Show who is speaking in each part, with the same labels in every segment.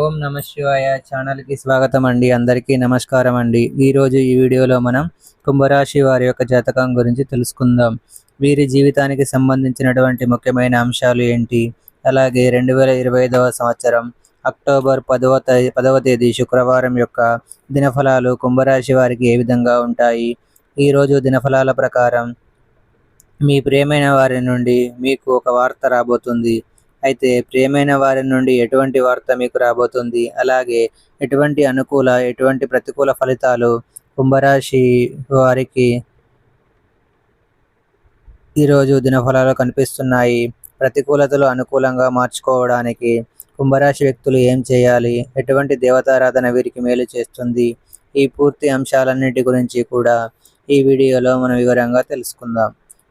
Speaker 1: ఓం నమ శివాయ ఛానల్కి స్వాగతం అండి. అందరికీ నమస్కారం అండి. ఈరోజు ఈ వీడియోలో మనం కుంభరాశి వారి యొక్క జాతకం గురించి తెలుసుకుందాం. వీరి జీవితానికి సంబంధించినటువంటి ముఖ్యమైన అంశాలు ఏంటి? అలాగే రెండు వేల ఇరవై ఐదవ సంవత్సరం అక్టోబర్ పదవ పదవ తేదీ శుక్రవారం యొక్క దినఫలాలు కుంభరాశి వారికి ఏ విధంగా ఉంటాయి? ఈరోజు దినఫలాల ప్రకారం మీ ప్రేమైన వారి నుండి మీకు ఒక వార్త రాబోతుంది. అయితే ప్రియమైన వారి నుండి ఎటువంటి వార్త మీకు రాబోతుంది? అలాగే ఎటువంటి అనుకూల ఎటువంటి ప్రతికూల ఫలితాలు కుంభరాశి వారికి ఈరోజు దినఫలాలు కనిపిస్తున్నాయి? ప్రతికూలతలు అనుకూలంగా మార్చుకోవడానికి కుంభరాశి వ్యక్తులు ఏం చేయాలి? ఎటువంటి దేవతారాధన వీరికి మేలు చేస్తుంది? ఈ పూర్తి అంశాలన్నిటి గురించి కూడా ఈ వీడియోలో మనం వివరంగా తెలుసుకుందాం.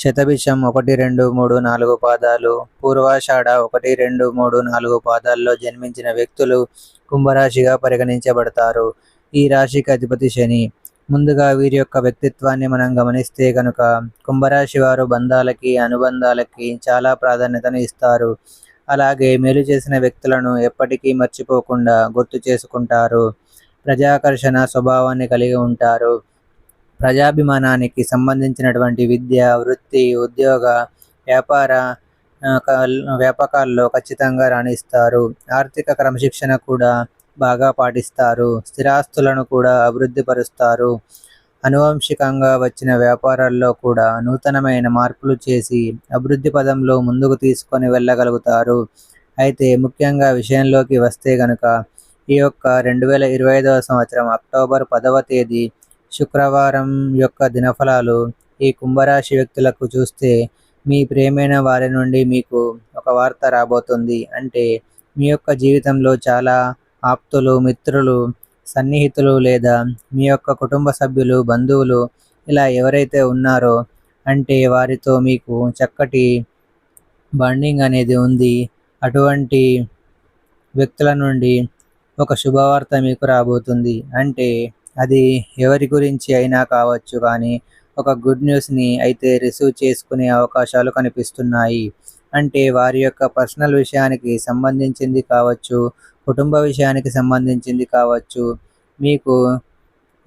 Speaker 1: శతభిషం ఒకటి రెండు మూడు నాలుగు పాదాలు. పూర్వాషాఢ ఒకటి రెండు మూడు నాలుగు పాదాల్లో జన్మించిన వ్యక్తులు కుంభరాశిగా పరిగణించబడతారు. ఈ రాశికి అధిపతి శని. ముందుగా వీరి యొక్క వ్యక్తిత్వాన్ని మనం గమనిస్తే కనుక కుంభరాశి వారు బంధాలకి అనుబంధాలకి చాలా ప్రాధాన్యతను ఇస్తారు. అలాగే మేలు చేసిన వ్యక్తులను ఎప్పటికీ మర్చిపోకుండా గుర్తు చేసుకుంటారు. ప్రజాకర్షణ స్వభావాన్ని కలిగి ఉంటారు. ప్రజాభిమానానికి సంబంధించినటువంటి విద్య వృత్తి ఉద్యోగ వ్యాపార వ్యాపకాల్లో ఖచ్చితంగా రాణిస్తారు. ఆర్థిక క్రమశిక్షణ కూడా బాగా పాటిస్తారు. స్థిరాస్తులను కూడా అభివృద్ధి పరుస్తారు. అనువంశికంగా వచ్చిన వ్యాపారాల్లో కూడా నూతనమైన మార్పులు చేసి అభివృద్ధి పదంలో ముందుకు తీసుకొని వెళ్ళగలుగుతారు. అయితే ముఖ్యంగా విషయంలోకి వస్తే గనుక ఈ యొక్క రెండు వేల ఇరవై ఐదవ సంవత్సరం అక్టోబర్ పదవ తేదీ శుక్రవారం యొక్క దినఫలాలు ఈ కుంభరాశి వ్యక్తులకు చూస్తే మీ ప్రేమైన వారి నుండి మీకు ఒక వార్త రాబోతుంది. అంటే మీ యొక్క జీవితంలో చాలా ఆప్తులు మిత్రులు సన్నిహితులు లేదా మీ యొక్క కుటుంబ సభ్యులు బంధువులు ఇలా ఎవరైతే ఉన్నారో అంటే వారితో మీకు చక్కటి బాండింగ్ అనేది ఉంది. అటువంటి వ్యక్తుల నుండి ఒక శుభవార్త మీకు రాబోతుంది. అంటే అది ఎవరి గురించి అయినా కావచ్చు కానీ ఒక గుడ్ న్యూస్ని అయితే రిసీవ్ చేసుకునే అవకాశాలు కనిపిస్తున్నాయి. అంటే వారి యొక్క పర్సనల్ విషయానికి సంబంధించింది కావచ్చు కుటుంబ విషయానికి సంబంధించింది కావచ్చు మీకు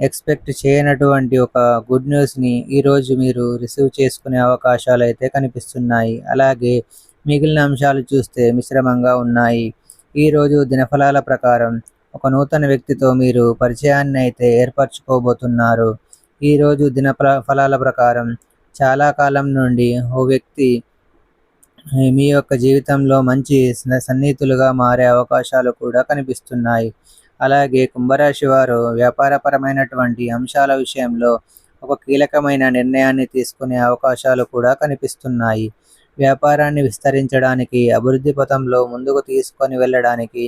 Speaker 1: ఎక్స్పెక్ట్ చేయనటువంటి ఒక గుడ్ న్యూస్ని ఈరోజు మీరు రిసీవ్ చేసుకునే అవకాశాలు అయితే కనిపిస్తున్నాయి. అలాగే మిగిలిన అంశాలు చూస్తే మిశ్రమంగా ఉన్నాయి. ఈరోజు దినఫలాల ప్రకారం ఒక నూతన వ్యక్తితో మీరు పరిచయాన్ని అయితే ఏర్పరచుకోబోతున్నారు ఈరోజు దిన ఫలాల ప్రకారం చాలా కాలం నుండి ఓ వ్యక్తి మీ యొక్క జీవితంలో మంచి సన్నిహితులుగా మారే అవకాశాలు కూడా కనిపిస్తున్నాయి. అలాగే కుంభరాశి వారు వ్యాపారపరమైనటువంటి అంశాల విషయంలో ఒక కీలకమైన నిర్ణయాన్ని తీసుకునే అవకాశాలు కూడా కనిపిస్తున్నాయి. వ్యాపారాన్ని విస్తరించడానికి అభివృద్ధి పథంలో ముందుకు తీసుకొని వెళ్ళడానికి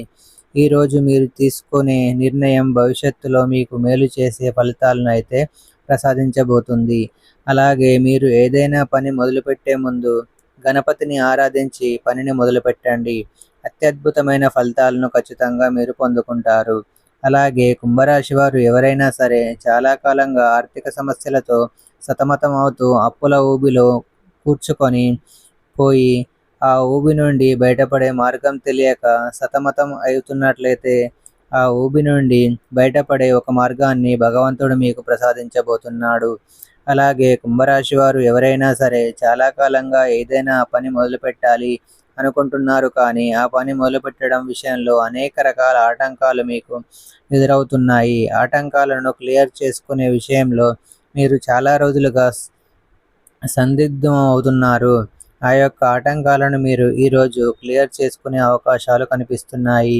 Speaker 1: ఈరోజు మీరు తీసుకునే నిర్ణయం భవిష్యత్తులో మీకు మేలు చేసే ఫలితాలను అయితే ప్రసాదించబోతుంది. అలాగే మీరు ఏదైనా పని మొదలుపెట్టే ముందు గణపతిని ఆరాధించి పనిని మొదలుపెట్టండి. అత్యద్భుతమైన ఫలితాలను ఖచ్చితంగా మీరు పొందుకుంటారు. అలాగే కుంభరాశి వారు ఎవరైనా సరే చాలా కాలంగా ఆర్థిక సమస్యలతో సతమతం అవుతూ అప్పుల ఊబిలో కూర్చుకొని పోయి ఆ ఊబి నుండి బయటపడే మార్గం తెలియక సతమతం అవుతున్నట్లయితే ఆ ఊబి నుండి బయటపడే ఒక మార్గాన్ని భగవంతుడు మీకు ప్రసాదించబోతున్నాడు. అలాగే కుంభరాశి వారు ఎవరైనా సరే చాలా కాలంగా ఏదైనా పని మొదలుపెట్టాలి అనుకుంటున్నారు కానీ ఆ పని మొదలుపెట్టడం విషయంలో అనేక రకాల ఆటంకాలు మీకు ఎదురవుతున్నాయి. ఆటంకాలను క్లియర్ చేసుకునే విషయంలో మీరు చాలా రోజులుగా సందిగ్ధం అవుతున్నారు. ఆ యొక్క ఆటంకాలను మీరు ఈరోజు క్లియర్ చేసుకునే అవకాశాలు కనిపిస్తున్నాయి.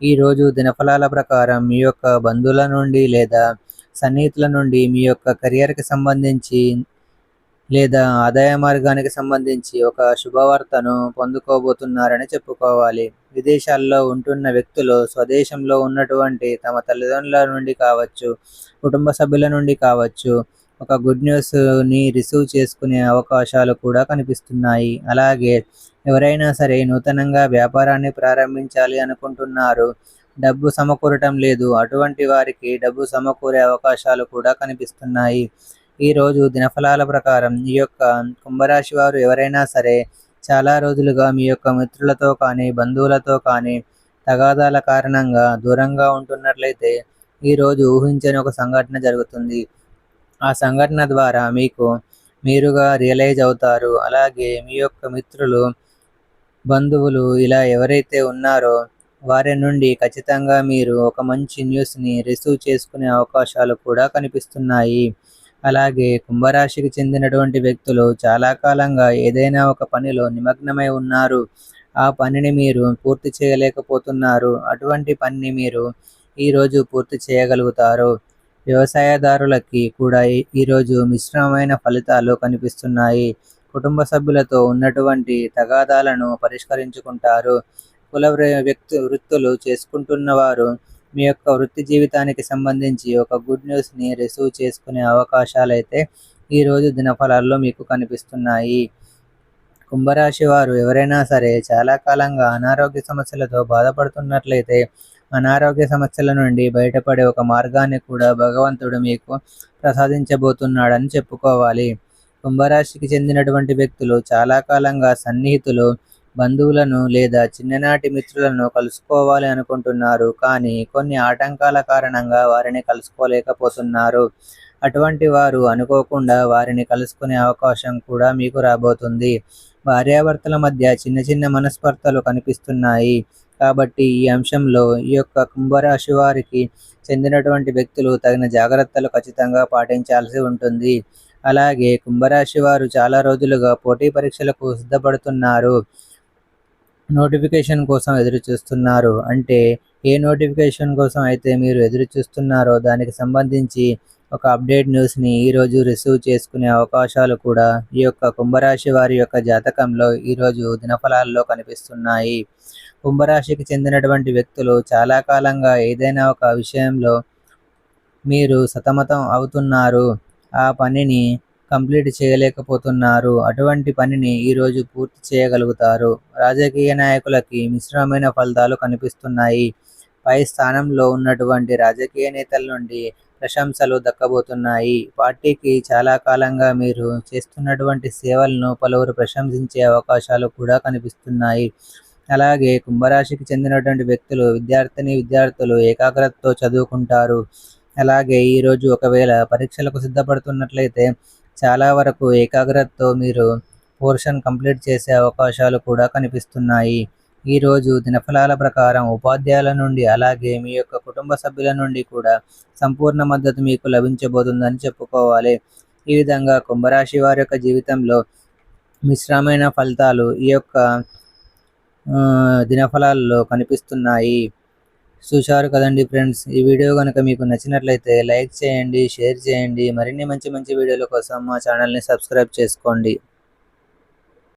Speaker 1: ఈరోజు దినఫలాల ప్రకారం మీ యొక్క బంధువుల నుండి లేదా సన్నిహితుల నుండి మీ యొక్క కెరియర్కి సంబంధించి లేదా ఆదాయ మార్గానికి సంబంధించి ఒక శుభవార్తను పొందుకోబోతున్నారని చెప్పుకోవాలి. విదేశాల్లో ఉంటున్న వ్యక్తులు స్వదేశంలో ఉన్నటువంటి తమ తల్లిదండ్రుల నుండి కావచ్చు కుటుంబ సభ్యుల నుండి కావచ్చు ఒక గుడ్ న్యూస్ని రిసీవ్ చేసుకునే అవకాశాలు కూడా కనిపిస్తున్నాయి. అలాగే ఎవరైనా సరే నూతనంగా వ్యాపారాన్ని ప్రారంభించాలి అనుకుంటున్నారు డబ్బు సమకూరటం లేదు అటువంటి వారికి డబ్బు సమకూరే అవకాశాలు కూడా కనిపిస్తున్నాయి. ఈరోజు దినఫలాల ప్రకారం ఈ యొక్క కుంభరాశి వారు ఎవరైనా సరే చాలా రోజులుగా మీ యొక్క మిత్రులతో కానీ బంధువులతో కానీ తగాదాల కారణంగా దూరంగా ఉంటున్నట్లయితే ఈరోజు ఊహించని ఒక సంఘటన జరుగుతుంది. ఆ సంఘటన ద్వారా మీకు మీరుగా రియలైజ్ అవుతారు. అలాగే మీ యొక్క మిత్రులు బంధువులు ఇలా ఎవరైతే ఉన్నారో వారి నుండి ఖచ్చితంగా మీరు ఒక మంచి న్యూస్ని రిసీవ్ చేసుకునే అవకాశాలు కూడా కనిపిస్తున్నాయి. అలాగే కుంభరాశికి చెందినటువంటి వ్యక్తులు చాలా కాలంగా ఏదైనా ఒక పనిలో నిమగ్నమై ఉన్నారు. ఆ పనిని మీరు పూర్తి చేయలేకపోతున్నారు. అటువంటి పనిని మీరు ఈరోజు పూర్తి చేయగలుగుతారు. వ్యవసాయదారులకి కూడా ఈరోజు మిశ్రమమైన ఫలితాలు కనిపిస్తున్నాయి. కుటుంబ సభ్యులతో ఉన్నటువంటి తగాదాలను పరిష్కరించుకుంటారు. కుల వ్యక్తి వృత్తులు చేసుకుంటున్న వారు మీ యొక్క వృత్తి జీవితానికి సంబంధించి ఒక గుడ్ న్యూస్ని రిసీవ్ చేసుకునే అవకాశాలు అయితే ఈరోజు దినఫలాల్లో మీకు కనిపిస్తున్నాయి. కుంభరాశి వారు ఎవరైనా సరే చాలా కాలంగా అనారోగ్య సమస్యలతో బాధపడుతున్నట్లయితే అనారోగ్య సమస్యల నుండి బయటపడే ఒక మార్గాన్ని కూడా భగవంతుడు మీకు ప్రసాదించబోతున్నాడని చెప్పుకోవాలి. కుంభరాశికి చెందినటువంటి వ్యక్తులు చాలా కాలంగా సన్నిహితులు బంధువులను లేదా చిన్ననాటి మిత్రులను కలుసుకోవాలి అనుకుంటున్నారు. కానీ కొన్ని ఆటంకాల కారణంగా వారిని కలుసుకోలేకపోతున్నారు. అటువంటి వారు అనుకోకుండా వారిని కలుసుకునే అవకాశం కూడా మీకు రాబోతుంది. భార్యాభర్తల మధ్య చిన్న చిన్న మనస్పర్ధలు కనిపిస్తున్నాయి. కాబట్టి ఈ అంశంలో ఈ యొక్క కుంభరాశి వారికి చెందినటువంటి వ్యక్తులు తగిన జాగ్రత్తలు ఖచ్చితంగా పాటించాల్సి ఉంటుంది. అలాగే కుంభరాశి వారు చాలా రోజులుగా పోటీ పరీక్షలకు సిద్ధపడుతున్నారు. నోటిఫికేషన్ కోసం ఎదురు చూస్తున్నారు. అంటే ఏ నోటిఫికేషన్ కోసం అయితే మీరు ఎదురు చూస్తున్నారో దానికి సంబంధించి ఒక అప్డేట్ న్యూస్ని ఈరోజు రిసీవ్ చేసుకునే అవకాశాలు కూడా ఈ యొక్క కుంభరాశి వారి యొక్క జాతకంలో ఈరోజు దినఫలాల్లో కనిపిస్తున్నాయి. కుంభరాశికి చెందినటువంటి వ్యక్తులు చాలా కాలంగా ఏదైనా ఒక విషయంలో మీరు సతమతం అవుతున్నారు. ఆ పనిని కంప్లీట్ చేయలేకపోతున్నారు. అటువంటి పనిని ఈరోజు పూర్తి చేయగలుగుతారు. రాజకీయ నాయకులకి మిశ్రమమైన ఫలితాలు కనిపిస్తున్నాయి. పై స్థానంలో ఉన్నటువంటి రాజకీయ నేతల నుండి ప్రశంసలు దక్కబోతున్నాయి. పార్టీకి చాలా కాలంగా మీరు చేస్తున్నటువంటి సేవలను పలువురు ప్రశంసించే అవకాశాలు కూడా కనిపిస్తున్నాయి. అలాగే కుంభరాశికి చెందినటువంటి వ్యక్తులు విద్యార్థిని విద్యార్థులు ఏకాగ్రతతో చదువుకుంటారు. అలాగే ఈరోజు ఒకవేళ పరీక్షలకు సిద్ధపడుతున్నట్లయితే చాలా వరకు ఏకాగ్రతతో మీరు పోర్షన్ కంప్లీట్ చేసే అవకాశాలు కూడా కనిపిస్తున్నాయి. ఈరోజు దినఫలాల ప్రకారం ఉపాధ్యాయుల నుండి అలాగే మీ యొక్క కుటుంబ సభ్యుల నుండి కూడా సంపూర్ణ మద్దతు మీకు లభించబోతుందని చెప్పుకోవాలి. ఈ విధంగా కుంభరాశి వారి యొక్క జీవితంలో మిశ్రమైన ఫలితాలు ఈ యొక్క దినఫలాల్లో కనిపిస్తున్నాయి. చూశారు కదండి ఫ్రెండ్స్? ఈ వీడియో కనుక మీకు నచ్చినట్లయితే లైక్ చేయండి షేర్ చేయండి. మరిన్ని మంచి మంచి వీడియోల కోసం మా ఛానల్ని సబ్స్క్రైబ్ చేసుకోండి.